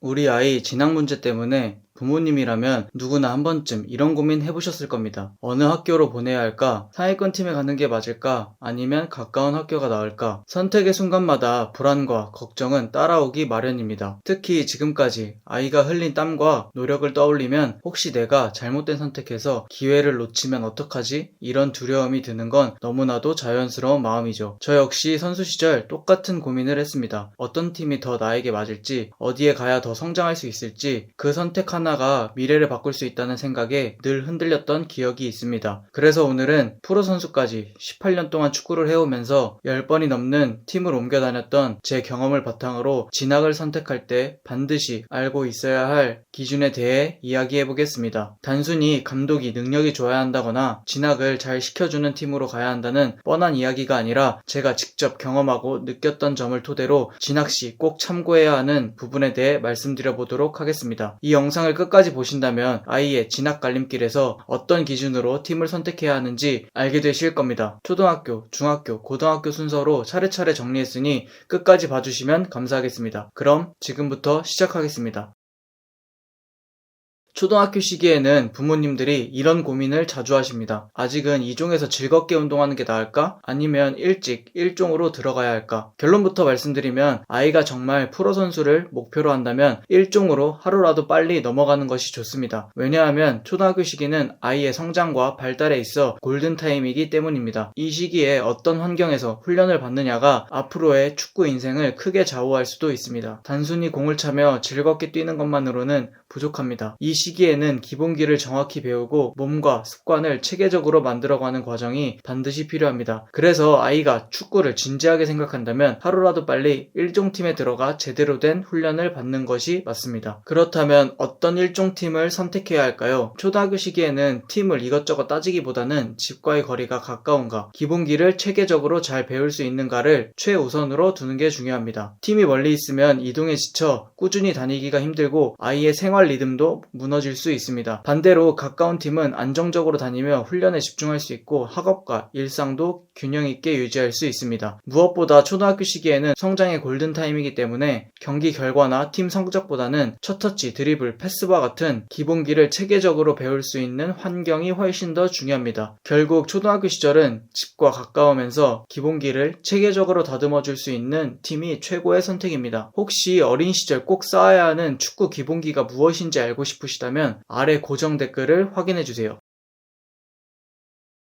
우리 아이 진학 문제 때문에 부모님이라면 누구나 한 번쯤 이런 고민 해보셨을 겁니다. 어느 학교로 보내야 할까? 상위권 팀에 가는 게 맞을까? 아니면 가까운 학교가 나을까? 선택의 순간마다 불안과 걱정은 따라오기 마련입니다. 특히 지금까지 아이가 흘린 땀과 노력을 떠올리면 혹시 내가 잘못된 선택해서 기회를 놓치면 어떡하지? 이런 두려움이 드는 건 너무나도 자연스러운 마음이죠. 저 역시 선수 시절 똑같은 고민을 했습니다. 어떤 팀이 더 나에게 맞을지, 어디에 가야 더 성장할 수 있을지, 그 선택 하나 가 미래를 바꿀 수 있다는 생각에 늘 흔들렸던 기억이 있습니다. 그래서 오늘은 프로 선수까지 18년 동안 축구를 해오면서 10번이 넘는 팀을 옮겨 다녔던 제 경험을 바탕으로 진학을 선택할 때 반드시 알고 있어야 할 기준에 대해 이야기해 보겠습니다. 단순히 감독이 능력이 좋아야 한다거나 진학을 잘 시켜주는 팀으로 가야 한다는 뻔한 이야기가 아니라 제가 직접 경험하고 느꼈던 점을 토대로 진학 시 꼭 참고해야 하는 부분에 대해 말씀드려 보도록 하겠습니다. 이 영상을 끝까지 보신다면 아이의 진학 갈림길에서 어떤 기준으로 팀을 선택해야 하는지 알게 되실 겁니다. 초등학교, 중학교, 고등학교 순서로 차례차례 정리했으니 끝까지 봐주시면 감사하겠습니다. 그럼 지금부터 시작하겠습니다. 초등학교 시기에는 부모님들이 이런 고민을 자주 하십니다. 아직은 이종에서 즐겁게 운동하는 게 나을까? 아니면 일찍 일종으로 들어가야 할까? 결론부터 말씀드리면 아이가 정말 프로 선수를 목표로 한다면 일종으로 하루라도 빨리 넘어가는 것이 좋습니다. 왜냐하면 초등학교 시기는 아이의 성장과 발달에 있어 골든타임이기 때문입니다. 이 시기에 어떤 환경에서 훈련을 받느냐가 앞으로의 축구 인생을 크게 좌우할 수도 있습니다. 단순히 공을 차며 즐겁게 뛰는 것만으로는 부족합니다. 이 시 기에는 기본기를 정확히 배우고 몸과 습관을 체계적으로 만들어가는 과정이 반드시 필요합니다. 그래서 아이가 축구를 진지하게 생각한다면 하루라도 빨리 일종팀에 들어가 제대로 된 훈련을 받는 것이 맞습니다. 그렇다면 어떤 일종팀을 선택해야 할까요? 초등학교 시기에는 팀을 이것저것 따지기보다는 집과의 거리가 가까운가, 기본기를 체계적으로 잘 배울 수 있는가를 최우선으로 두는 게 중요합니다. 팀이 멀리 있으면 이동에 지쳐 꾸준히 다니기가 힘들고 아이의 생활 리듬도 무너 질 수 있습니다. 반대로 가까운 팀은 안정적으로 다니며 훈련에 집중할 수 있고 학업과 일상도 균형 있게 유지할 수 있습니다. 무엇보다 초등학교 시기에는 성장의 골든타임이기 때문에 경기 결과나 팀 성적보다는 첫 터치, 드리블, 패스와 같은 기본기를 체계적으로 배울 수 있는 환경이 훨씬 더 중요합니다. 결국 초등학교 시절은 집과 가까우면서 기본기를 체계적으로 다듬어 줄 수 있는 팀이 최고의 선택입니다. 혹시 어린 시절 꼭 쌓아야 하는 축구 기본기가 무엇인지 알고 싶으시다면 아래 고정 댓글을 확인해 주세요.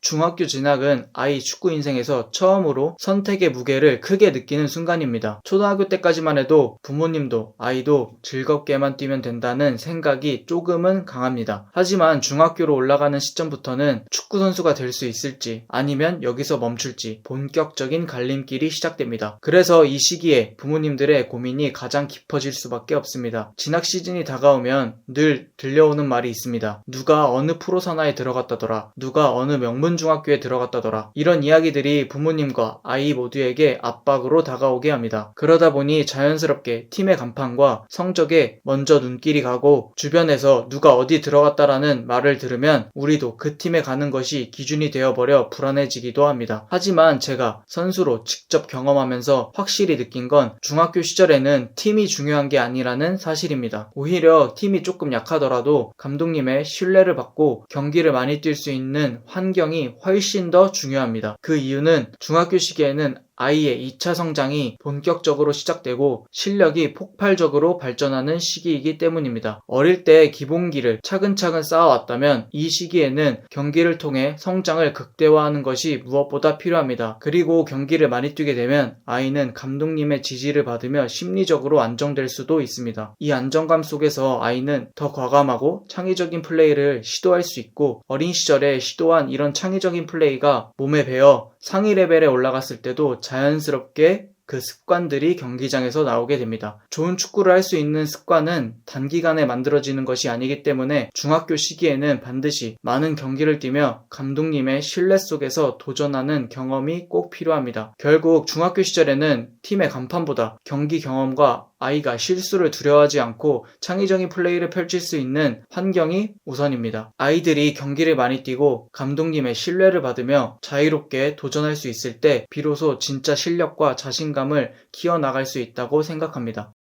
중학교 진학은 아이 축구 인생에서 처음으로 선택의 무게를 크게 느끼는 순간입니다. 초등학교 때까지만 해도 부모님도 아이도 즐겁게만 뛰면 된다는 생각이 조금은 강합니다. 하지만 중학교로 올라가는 시점부터는 축구 선수가 될 수 있을지 아니면 여기서 멈출지 본격적인 갈림길이 시작됩니다. 그래서 이 시기에 부모님들의 고민이 가장 깊어질 수밖에 없습니다. 진학 시즌이 다가오면 늘 들려오는 말이 있습니다. 누가 어느 프로 산하에 들어갔다더라. 누가 어느 명문 중학교에 들어갔다더라. 이런 이야기들이 부모님과 아이 모두에게 압박으로 다가오게 합니다. 그러다 보니 자연스럽게 팀의 간판과 성적에 먼저 눈길이 가고 주변에서 누가 어디 들어갔다라는 말을 들으면 우리도 그 팀에 가는 것이 기준이 되어버려 불안해지기도 합니다. 하지만 제가 선수로 직접 경험하면서 확실히 느낀 건 중학교 시절에는 팀이 중요한 게 아니라는 사실입니다. 오히려 팀이 조금 약하더라도 감독님의 신뢰를 받고 경기를 많이 뛸 수 있는 환경이 훨씬 더 중요합니다. 그 이유는 중학교 시기에는 아이의 2차 성장이 본격적으로 시작되고 실력이 폭발적으로 발전하는 시기이기 때문입니다. 어릴 때 기본기를 차근차근 쌓아왔다면 이 시기에는 경기를 통해 성장을 극대화하는 것이 무엇보다 필요합니다. 그리고 경기를 많이 뛰게 되면 아이는 감독님의 지지를 받으며 심리적으로 안정될 수도 있습니다. 이 안정감 속에서 아이는 더 과감하고 창의적인 플레이를 시도할 수 있고 어린 시절에 시도한 이런 창의적인 플레이가 몸에 배어 상위 레벨에 올라갔을 때도 자연스럽게 그 습관들이 경기장에서 나오게 됩니다. 좋은 축구를 할 수 있는 습관은 단기간에 만들어지는 것이 아니기 때문에 중학교 시기에는 반드시 많은 경기를 뛰며 감독님의 신뢰 속에서 도전하는 경험이 꼭 필요합니다. 결국 중학교 시절에는 팀의 간판보다 경기 경험과 아이가 실수를 두려워하지 않고 창의적인 플레이를 펼칠 수 있는 환경이 우선입니다. 아이들이 경기를 많이 뛰고 감독님의 신뢰를 받으며 자유롭게 도전할 수 있을 때 비로소 진짜 실력과 자신감 을 키워나갈 수 있다고 생각합니다.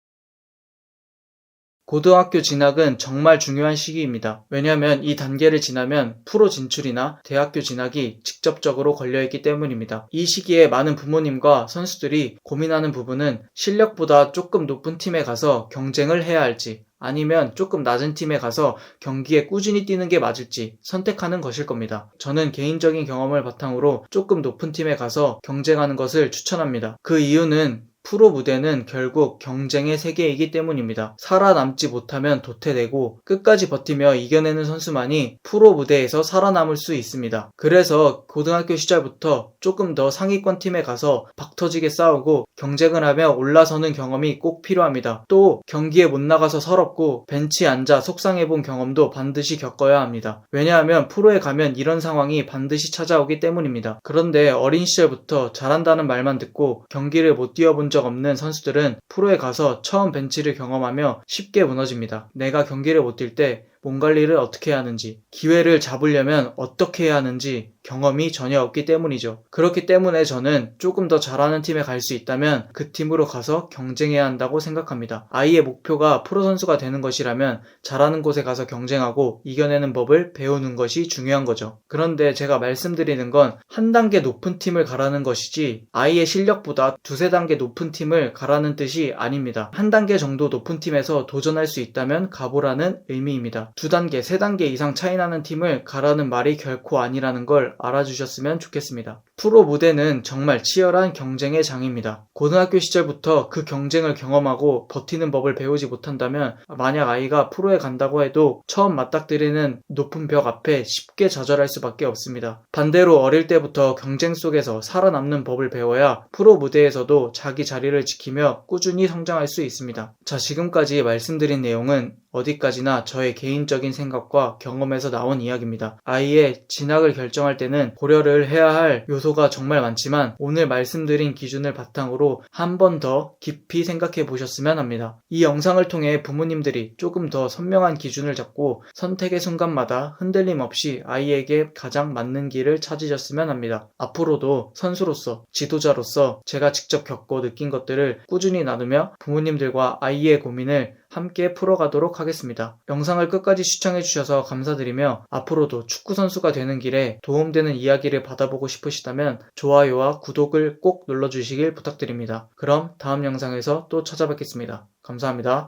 고등학교 진학은 정말 중요한 시기입니다. 왜냐하면 이 단계를 지나면 프로 진출이나 대학교 진학이 직접적으로 걸려있기 때문입니다. 이 시기에 많은 부모님과 선수들이 고민하는 부분은 실력보다 조금 높은 팀에 가서 경쟁을 해야 할지 아니면 조금 낮은 팀에 가서 경기에 꾸준히 뛰는 게 맞을지 선택하는 것일 겁니다. 저는 개인적인 경험을 바탕으로 조금 높은 팀에 가서 경쟁하는 것을 추천합니다. 그 이유는 프로 무대는 결국 경쟁의 세계이기 때문입니다. 살아남지 못하면 도태되고 끝까지 버티며 이겨내는 선수만이 프로 무대에서 살아남을 수 있습니다. 그래서 고등학교 시절부터 조금 더 상위권 팀에 가서 박터지게 싸우고 경쟁을 하며 올라서는 경험이 꼭 필요합니다. 또 경기에 못 나가서 서럽고 벤치에 앉아 속상해 본 경험도 반드시 겪어야 합니다. 왜냐하면 프로에 가면 이런 상황이 반드시 찾아오기 때문입니다. 그런데 어린 시절부터 잘한다는 말만 듣고 경기를 못 뛰어본 적 없는 선수들은 프로에 가서 처음 벤치를 경험하며 쉽게 무너집니다. 내가 경기를 못 뛸때 몸 관리를 어떻게 해야 하는지, 기회를 잡으려면 어떻게 해야 하는지 경험이 전혀 없기 때문이죠. 그렇기 때문에 저는 조금 더 잘하는 팀에 갈 수 있다면 그 팀으로 가서 경쟁해야 한다고 생각합니다. 아이의 목표가 프로 선수가 되는 것이라면 잘하는 곳에 가서 경쟁하고 이겨내는 법을 배우는 것이 중요한 거죠. 그런데 제가 말씀드리는 건 한 단계 높은 팀을 가라는 것이지 아이의 실력보다 두세 단계 높은 팀을 가라는 뜻이 아닙니다. 한 단계 정도 높은 팀에서 도전할 수 있다면 가보라는 의미입니다. 두 단계, 세 단계 이상 차이 나는 팀을 가라는 말이 결코 아니라는 걸 알아주셨으면 좋겠습니다. 프로 무대는 정말 치열한 경쟁의 장입니다. 고등학교 시절부터 그 경쟁을 경험하고 버티는 법을 배우지 못한다면 만약 아이가 프로에 간다고 해도 처음 맞닥뜨리는 높은 벽 앞에 쉽게 좌절할 수밖에 없습니다. 반대로 어릴 때부터 경쟁 속에서 살아남는 법을 배워야 프로 무대에서도 자기 자리를 지키며 꾸준히 성장할 수 있습니다. 자, 지금까지 말씀드린 내용은 어디까지나 저의 개인적인 생각과 경험에서 나온 이야기입니다. 아이의 진학을 결정할 때는 고려를 해야 할 요소가 정말 많지만 오늘 말씀드린 기준을 바탕으로 한 번 더 깊이 생각해 보셨으면 합니다. 이 영상을 통해 부모님들이 조금 더 선명한 기준을 잡고 선택의 순간마다 흔들림 없이 아이에게 가장 맞는 길을 찾으셨으면 합니다. 앞으로도 선수로서 지도자로서 제가 직접 겪고 느낀 것들을 꾸준히 나누며 부모님들과 아이의 고민을 함께 풀어가도록 하겠습니다. 영상을 끝까지 시청해주셔서 감사드리며 앞으로도 축구선수가 되는 길에 도움되는 이야기를 받아보고 싶으시다면 좋아요와 구독을 꼭 눌러주시길 부탁드립니다. 그럼 다음 영상에서 또 찾아뵙겠습니다. 감사합니다.